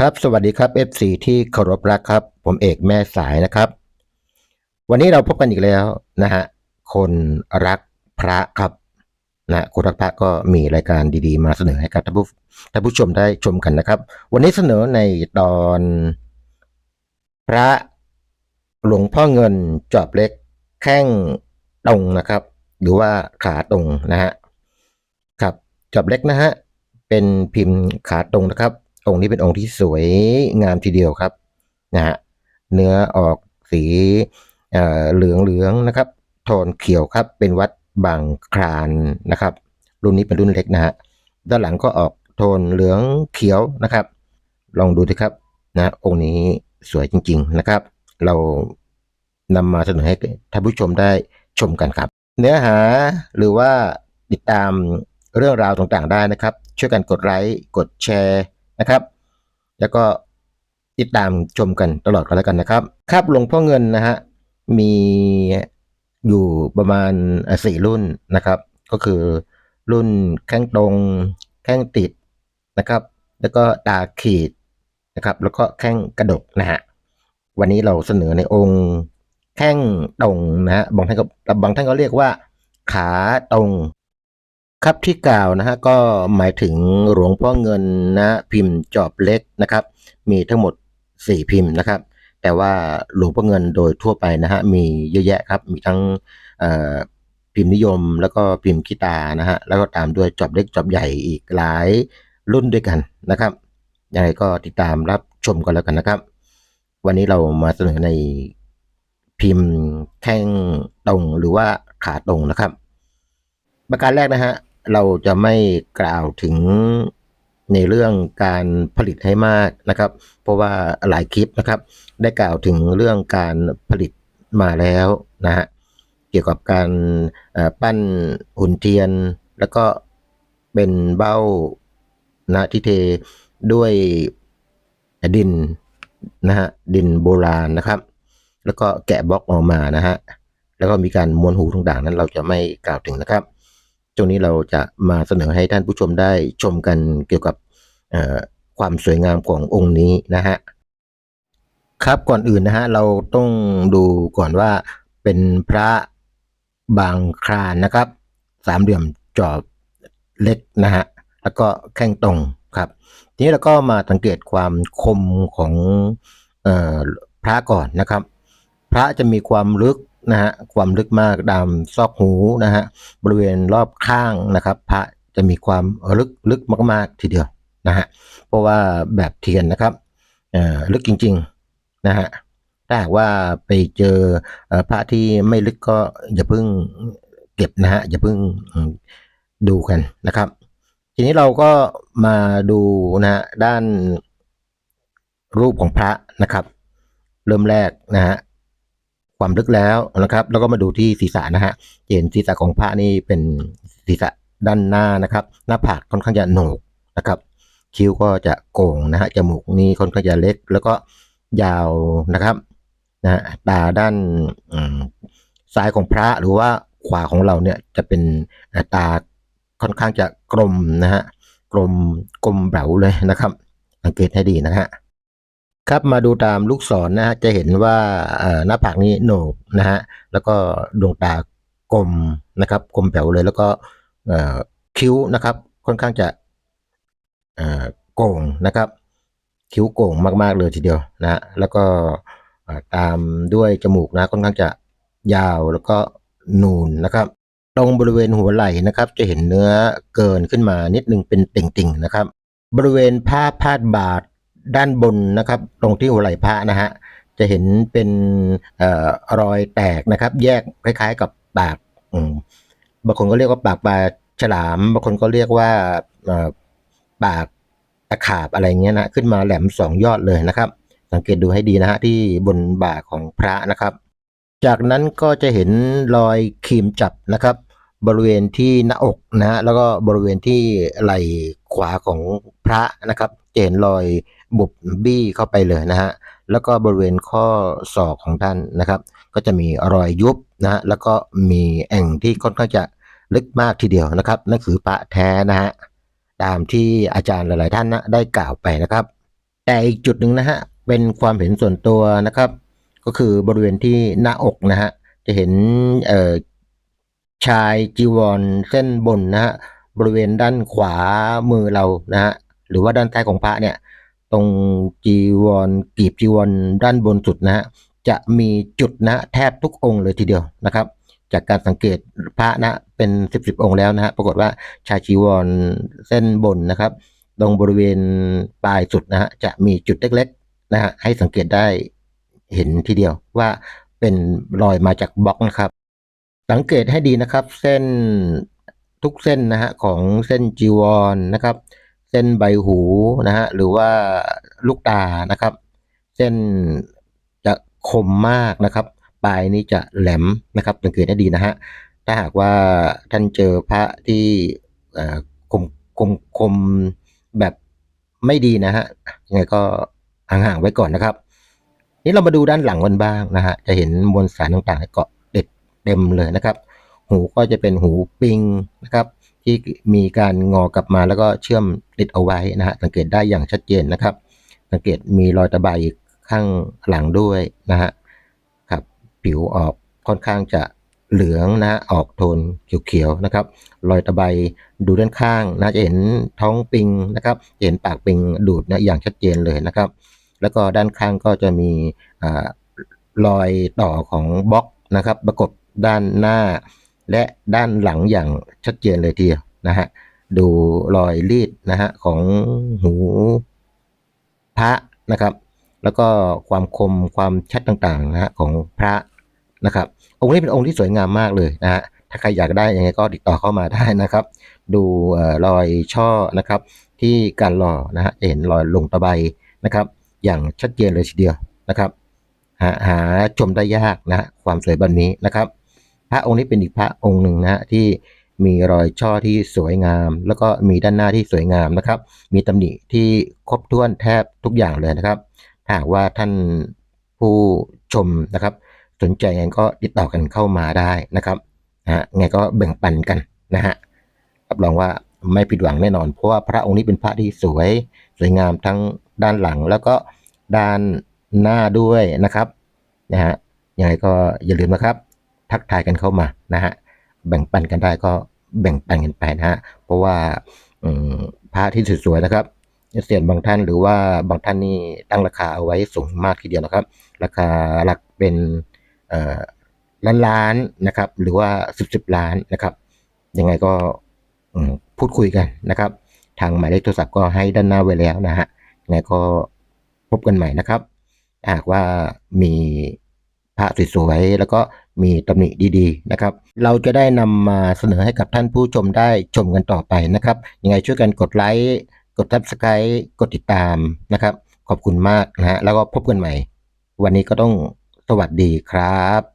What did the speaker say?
ครับสวัสดีครับ FC ที่เคารพรักครับ ผมเอกแม่สายนะครับ วันนี้เราพบกันอีกแล้วนะฮะคนรักพระครับนะคนรักพระก็มีรายการดีๆ มาเสนอให้กับท่านผู้ท่านผู้ชมได้ชมกันนะครับ วันนี้เสนอในตอนพระหลวงพ่อเงินจอบเล็กแข้งตรงนะครับ หรือว่าขาตรงนะฮะครับจอบเล็กนะฮะเป็นพิมพ์ขาตรงนะครับ องค์นี้เป็นองค์ที่สวยงามทีเดียวครับนะฮะเนื้อออกสีเอ่อเหลืองเหลืองนะครับโทนเขียวครับเป็นวัดบางคลานนะครับ รุ่นนี้เป็นรุ่นเล็กนะฮะด้านหลังก็ออกโทนเหลืองเขียวนะครับ ลองดูสิครับนะองค์นี้สวยจริง ๆนะครับ เรานำมาเสนอให้ท่านผู้ชมได้ชมกันครับ เนื้อหาหรือว่าติดตามเรื่องราวต่างๆได้นะครับ ช่วยกันกดไลค์กดแชร์ นะครับ แล้วก็ติดตามชมกันตลอดกันแล้วกันนะครับ ครับหลวงพ่อเงินนะฮะมีอยู่ประมาณสี่รุ่นนะครับ ก็คือรุ่นแข้งตรงแข้งติดนะครับ แล้วก็ตาขีดนะครับ แล้วก็แข้งกระดกนะฮะวันนี้เราเสนอในองค์แข้งตรงนะฮะบางท่านก็บางท่านก็เรียกว่าขาตรง ครับที่กล่าวนะฮะก็หมายถึงหลวงพ่อเงินนะพิมพ์จอบเล็กนะครับ มีทั้งหมด 4 พิมพ์นะครับ แต่ว่าหลวงพ่อเงินโดยทั่วไปนะฮะมีเยอะแยะครับมีทั้งพิมพ์นิยมแล้วก็พิมพ์ขีตานะฮะแล้วก็ตามด้วยจอบเล็กจอบใหญ่อีกหลายรุ่นด้วยกันนะครับยังไงก็ติดตามรับชมกันแล้วกันนะครับ วันนี้เรามาเสนอในพิมพ์แข้งตรงหรือว่าขาตรงนะครับ ประการแรกนะฮะ เราจะไม่กล่าวถึงในเรื่องการผลิตให้มากนะครับ เพราะว่าหลายคลิปนะครับ ได้กล่าวถึงเรื่องการผลิตมาแล้วนะฮะเกี่ยวกับการปั้นหุ่นเทียน แล้วก็เป็นเบ้านะที่เทด้วยดินนะฮะดินโบราณนะครับ แล้วก็แกะบล็อกออกมานะฮะแล้วก็มีการม้วนหูต่างๆนั้นเราจะไม่กล่าวถึงนะครับ ตรงนี้เราจะมาเสนอให้ท่านผู้ชมได้ชมกันเกี่ยวกับความสวยงามขององค์นี้นะฮะครับก่อนอื่นนะฮะเราต้องดูก่อนว่าเป็นพระบางคลานนะครับ สามเหลี่ยมจอบเล็กนะฮะแล้วก็แข้งตรงครับ ทีนี้เราก็มาสังเกตความคมของออพระก่อนนะครับ พระจะมีความลึก นะฮะความลึกมากดามซอกหูนะฮะบริเวณรอบข้างนะครับ พระจะมีความลึกลึกมากๆทีเดียวนะฮะเพราะว่าแบบเทียนนะครับเอ่อลึกจริงๆนะฮะถ้าหากว่าไปเจอพระที่ไม่ลึกก็อย่าเพิ่งเก็บนะฮะอย่าเพิ่งดูกันนะครับ ทีนี้เราก็มาดูนะฮะด้านรูปของพระนะครับ เริ่มแรกนะฮะ ความลึกแล้วนะครับ แล้วก็มาดูที่ศีรษะนะฮะเห็นศีรษะของพระนี่เป็นศีรษะด้านหน้านะครับ หน้าผากค่อนข้างจะโหนกนะครับ คิ้วก็จะโก่งนะฮะจมูกนี่ค่อนข้างจะเล็ก แล้วก็ยาวนะครับนะฮะตาด้านซ้ายของพระหรือว่าขวาของเราเนี่ยจะเป็นตาค่อนข้างจะกลมนะฮะกลมกลมเบาเลยนะครับ สังเกตให้ดีนะฮะ ครับมาดูตามลูกศรนะฮะจะเห็นว่าหน้าผากนี้โหนกนะฮะแล้วก็ดวงตากลมนะครับกลมแป๋วเลยแล้วก็คิ้วนะครับค่อนข้างจะโก่งนะครับ คิ้วโก่งมากๆเลยทีเดียวนะฮะแล้วก็ตามด้วยจมูกนะค่อนข้างจะยาวแล้วก็นูนนะครับตรงบริเวณหัวไหล่นะครับ จะเห็นเนื้อเกินขึ้นมานิดนึงเป็นติ่งๆนะครับ บริเวณผ้าพาดบาท ด้านบนนะครับ ตรงที่หัวไหล่พระนะฮะจะเห็นเป็นออรอยแตกนะครับ แยกคล้าย ๆ กับปากบางคนก็เรียกว่าปากปลาฉลามบางคนก็เรียกว่าปากตะขาบอะไรเงี้ยนะขึ้นมาแหลมสองยอดเลยนะครับ สังเกตดูให้ดีนะฮะที่บนบ่าของพระนะครับ จากนั้นก็จะเห็นรอยครีมจับนะครับ บริเวณที่หน้าอกนะฮะแล้วก็บริเวณที่ไหล่ขวาของพระนะครับจะเห็นรอยบุบบี้เข้าไปเลยนะฮะแล้วก็บริเวณข้อศอกของท่านนะครับ ก็จะมีรอยยุบนะฮะแล้วก็มีแอ่งที่ค่อนข้างจะลึกมากทีเดียวนะครับนั่นคือพระแท้นะฮะตามที่อาจารย์หลาย ๆ ท่านนะได้กล่าวไปนะครับ แต่อีกจุดหนึ่งนะฮะเป็นความเห็นส่วนตัวนะครับ ก็คือบริเวณที่หน้าอกนะฮะจะเห็นเอ่อ ชายจีวรเส้นบนนะฮะบริเวณด้านขวามือเรานะฮะหรือว่าด้านท้ายของพระเนี่ยตรงจีวรกีบจีวรด้านบนสุดนะฮะจะมีจุดนะแทบทุกองค์เลยทีเดียวนะครับ จากการสังเกตพระนะเป็นสิบสิบองค์แล้วนะฮะปรากฏว่าชายจีวรเส้นบนนะครับ ตรงบริเวณปลายสุดนะฮะจะมีจุดเล็กๆนะฮะให้สังเกตได้เห็นทีเดียวว่าเป็นรอยมาจากบล็อกนะครับ สังเกตให้ดีนะครับ เส้นทุกเส้นนะฮะของเส้นจีวรนะครับ เส้นใบหูนะฮะหรือว่าลูกตานะครับ เส้นจะคมมากนะครับปลายนี้จะแหลมนะครับสังเกตให้ดีนะฮะถ้าหากว่าท่านเจอพระที่อ่อคมคมคมแบบไม่ดีนะฮะยังไงก็ห่างๆไว้ก่อนนะครับ นี่เรามาดูด้านหลังมันบ้างนะฮะจะเห็นมวลสารต่างๆเกาะ เด็ดเต็มเลยนะครับ หูก็จะเป็นหูปิงนะครับที่มีการงอกลับมาแล้วก็เชื่อมติดเอาไว้นะฮะสังเกตได้อย่างชัดเจนนะครับ สังเกตมีรอยตะไบข้างหลังด้วยนะฮะครับผิวออกค่อนข้างจะเหลืองนะออกโทนเขียวๆนะครับ รอยตะไบดูด้านข้างนะจะเห็นท้องปิงนะครับเห็นปากปิงดูดนะอย่างชัดเจนเลยนะครับ แล้วก็ด้านข้างก็จะมีอรอยต่อของบล็อกนะครับ ประกบ ด้านหน้า และด้านหลังอย่างชัดเจนเลยทีเดียวนะฮะดูรอยรีดนะฮะของหูพระนะครับ แล้วก็ความคมความชัดต่างๆนะฮะของพระนะครับ องค์นี้เป็นองค์ที่สวยงามมากเลยนะฮะถ้าใครอยากได้ยังไงก็ติดต่อเข้ามาได้นะครับ ดูรอยช่อนะครับ ที่การหล่อนะฮะจะเห็นรอยลงตะไบนะครับ อย่างชัดเจนเลยทีเดียวนะครับ หาหาชมได้ยากนะฮะความสวยแบบนี้นะครับ พระองค์นี้เป็นอีกพระองค์หนึ่งนะฮะที่มีรอยช่อที่สวยงาม แล้วก็มีด้านหน้าที่สวยงามนะครับ มีตำหนิที่ครบถ้วนแทบทุกอย่างเลยนะครับถ้าหากว่าท่านผู้ชมนะครับ สนใจยังไงก็ติดต่อกันเข้ามาได้นะครับนะฮะไงก็แบ่งปันกันนะฮะรับรองว่าไม่ผิดหวังแน่นอน เพราะว่าพระองค์นี้เป็นพระที่สวย สวยงามทั้งด้านหลังแล้วก็ด้านหน้าด้วยนะครับนะฮะยังไงก็อย่าลืมนะครับ ทักทายกันเข้ามานะฮะแบ่งปันกันได้ก็แบ่งปันกันไปนะฮะเพราะว่าพระที่สวยๆนะครับเสียนบางท่านหรือว่าบางท่านนี่ตั้งราคาเอาไว้สูงมากทีเดียวนะครับ ราคาหลักเป็นล้านล้านๆนะครับ หรือว่าสิบสิบล้านนะครับยังไงก็พูดคุยกันนะครับ ทางหมายเลขโทรศัพท์ก็ให้ด้านหน้าไว้แล้วนะฮะยังไงก็พบกันใหม่นะครับ หากว่ามีพระสวยๆแล้วก็ มีตำหนิดีๆนะครับ เราจะได้นำมาเสนอให้กับท่านผู้ชมได้ชมกันต่อไปนะครับ ยังไงช่วยกันกดไลค์ กดทับสไครต์กดติดตามนะครับ ขอบคุณมากนะฮะแล้วก็พบกันใหม่ วันนี้ก็ต้องสวัสดีครับ